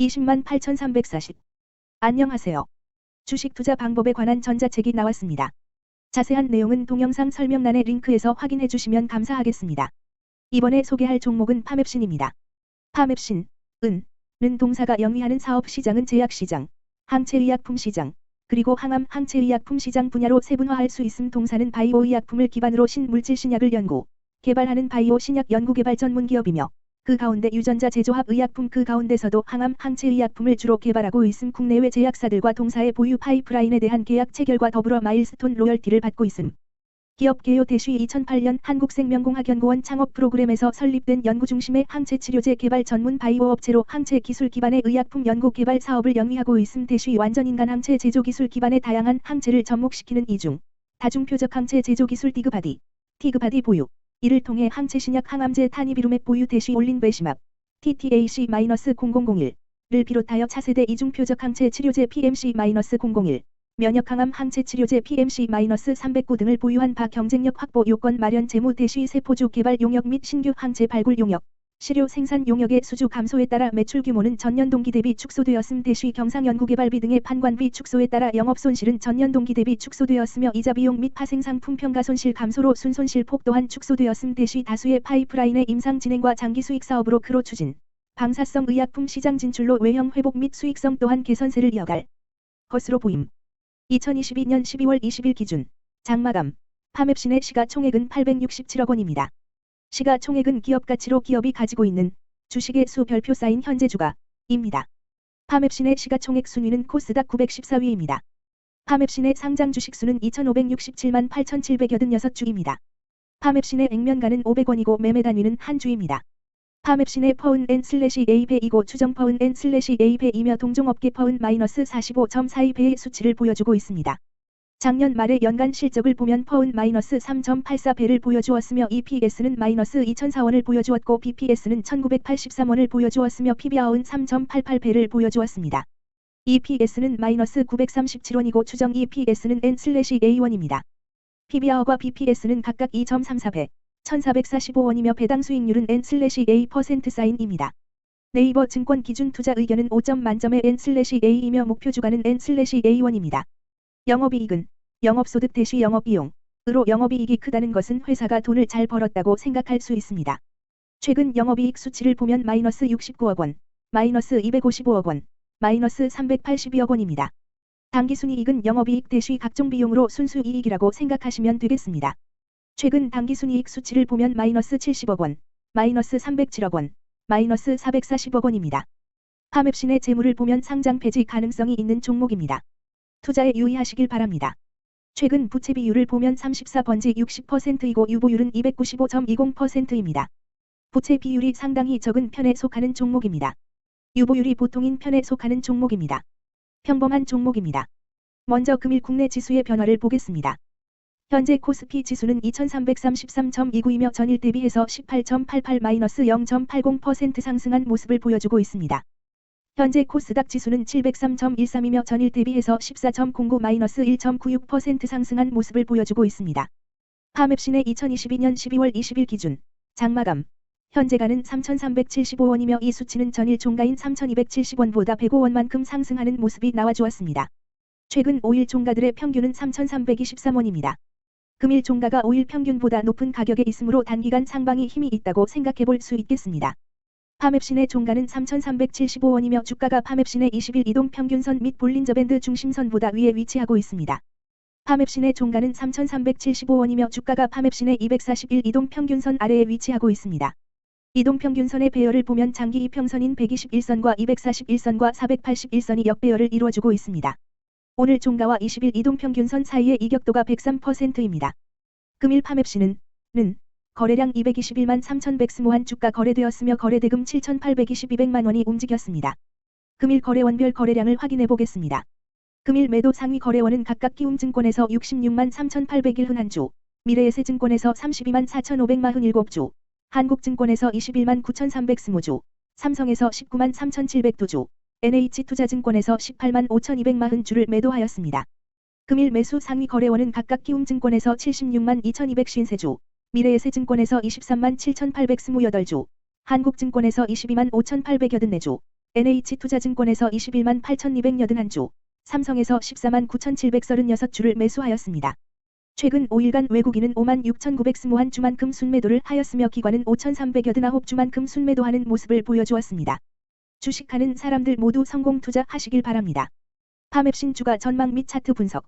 20만 8,340. 안녕하세요. 주식 투자 방법에 관한 전자책이 나왔습니다. 자세한 내용은 동영상 설명란의 링크에서 확인해 주시면 감사하겠습니다. 이번에 소개할 종목은 파맵신입니다. 파맵신, 은, 는 동사가 영위하는 사업 시장은 제약시장, 항체의약품 시장, 그리고 항암 항체의약품 시장 분야로 세분화할 수 있음 동사는 바이오 의약품을 기반으로 신물질 신약을 연구, 개발하는 바이오 신약 연구개발 전문 기업이며 그 가운데 유전자 제조합 의약품 그 가운데서도 항암 항체 의약품을 주로 개발하고 있음. 국내외 제약사들과 동사의 보유 파이프라인에 대한 계약 체결과 더불어 마일스톤 로열티를 받고 있음. 기업 개요 대시 2008년 한국생명공학연구원 창업 프로그램에서 설립된 연구 중심의 항체 치료제 개발 전문 바이오 업체로 항체 기술 기반의 의약품 연구 개발 사업을 영위하고 있음. 대시 완전 인간 항체 제조 기술 기반의 다양한 항체를 접목시키는 이중 다중 표적 항체 제조 기술 디그바디 티그바디 보유 이를 통해 항체 신약 항암제 타니비루맵 보유 대시 올린 베시막 TTAC-0001를 비롯하여 차세대 이중 표적 항체 치료제 PMC-001 면역 항암 항체 치료제 PMC-309 등을 보유한 바 경쟁력 확보 요건 마련 재무 대시 세포주 개발 용역 및 신규 항체 발굴 용역 시료 생산 용역의 수주 감소에 따라 매출 규모는 전년 동기 대비 축소되었음 대시 경상 연구개발비 등의 판관비 축소에 따라 영업 손실은 전년 동기 대비 축소되었으며 이자 비용 및 파생 상품 평가 손실 감소로 순손실 폭 또한 축소되었음 대시 다수의 파이프라인의 임상 진행과 장기 수익 사업으로 크로 추진. 방사성 의약품 시장 진출로 외형 회복 및 수익성 또한 개선세를 이어갈 것으로 보임. 2022년 12월 20일 기준 장마감 파맵신의 시가총액은 867억 원입니다. 시가총액은 기업 가치로 기업이 가지고 있는 주식의 수 별표 쌓인 현재 주가입니다. 파맵신의 시가총액 순위는 코스닥 914위입니다. 파맵신의 상장 주식 수는 2,567만 8,786주입니다. 파맵신의 액면가는 500원이고 매매 단위는 한 주입니다. 파맵신의 퍼운 N 슬래시 A배이고 추정 퍼운 N 슬래시 A배이며 동종업계 퍼운 마이너스 45.42배의 수치를 보여주고 있습니다. 작년 말의 연간 실적을 보면 퍼운 마이너스 3.84배를 보여주었으며 EPS는 마이너스 2,004원을 보여주었고 BPS는 1,983원을 보여주었으며 PBR은 3.88배를 보여주었습니다. EPS는 마이너스 937원이고 추정 EPS는 N/A1입니다. PBR과 BPS는 각각 2.34배, 1,445원이며 배당 수익률은 N/A% 사인입니다. 네이버 증권 기준 투자 의견은 5점 만점의 N/A이며 목표 주가는 N/A1입니다. 영업이익은 영업소득 대시 영업비용으로 영업이익이 크다는 것은 회사가 돈을 잘 벌었다고 생각할 수 있습니다. 최근 영업이익 수치를 보면 마이너스 69억 원, 마이너스 255억 원, 마이너스 382억 원입니다. 당기순이익은 영업이익 대시 각종 비용으로 순수이익이라고 생각하시면 되겠습니다. 최근 당기순이익 수치를 보면 마이너스 70억 원, 마이너스 307억 원, 마이너스 440억 원입니다. 파맵신의 재물을 보면 상장 폐지 가능성이 있는 종목입니다. 투자에 유의하시길 바랍니다. 최근 부채 비율을 보면 34번지 60%이고 유보율은 295.20%입니다. 부채 비율이 상당히 적은 편에 속하는 종목입니다. 유보율이 보통인 편에 속하는 종목입니다. 평범한 종목입니다. 먼저 금일 국내 지수의 변화를 보겠습니다. 현재 코스피 지수는 2333.29이며 전일 대비해서 18.88-0.80% 상승한 모습을 보여주고 있습니다. 현재 코스닥 지수는 703.13이며 전일 대비해서 14.09-1.96% 상승한 모습을 보여주고 있습니다. 파맵신의 2022년 12월 20일 기준 장마감 현재가는 3,375원이며 이 수치는 전일 종가인 3,270원보다 105원만큼 상승하는 모습이 나와주었습니다. 최근 5일 종가들의 평균은 3,323원입니다. 금일 종가가 5일 평균보다 높은 가격에 있으므로 단기간 상방이 힘이 있다고 생각해 볼 수 있겠습니다. 파맵신의 종가는 3,375원이며 주가가 파맵신의 20일 이동 평균선 및 볼린저밴드 중심선보다 위에 위치하고 있습니다. 파맵신의 종가는 3,375원이며 주가가 파맵신의 241 이동 평균선 아래에 위치하고 있습니다. 이동 평균선의 배열을 보면 장기 이평선인 121선과 241선과 481선이 역배열을 이루어주고 있습니다. 오늘 종가와 20일 이동 평균선 사이의 이격도가 103%입니다. 금일 파맵신은 는 거래량 221만 3,100스모한 주가 거래되었으며 거래대금 7,822백만 원이 움직였습니다. 금일 거래원별 거래량을 확인해 보겠습니다. 금일 매도 상위 거래원은 각각 키움증권에서 66만 3,801흔 한주, 미래에셋증권에서 32만 4,547주, 한국증권에서 21만 9,320주, 삼성에서 19만 3,700두주, NH투자증권에서 18만 5,240주를 매도하였습니다. 금일 매수 상위 거래원은 각각 키움증권에서 76만 2,253주, 미래에셋증권에서 23만 7,828주, 한국증권에서 22만 5,884주, NH투자증권에서 21만 8,281주, 삼성에서 14만 9,736주를 매수하였습니다. 최근 5일간 외국인은 5만 6,921주만큼 순매도를 하였으며 기관은 5,389주만큼 순매도하는 모습을 보여주었습니다. 주식하는 사람들 모두 성공 투자하시길 바랍니다. 파맵신 주가 전망 및 차트 분석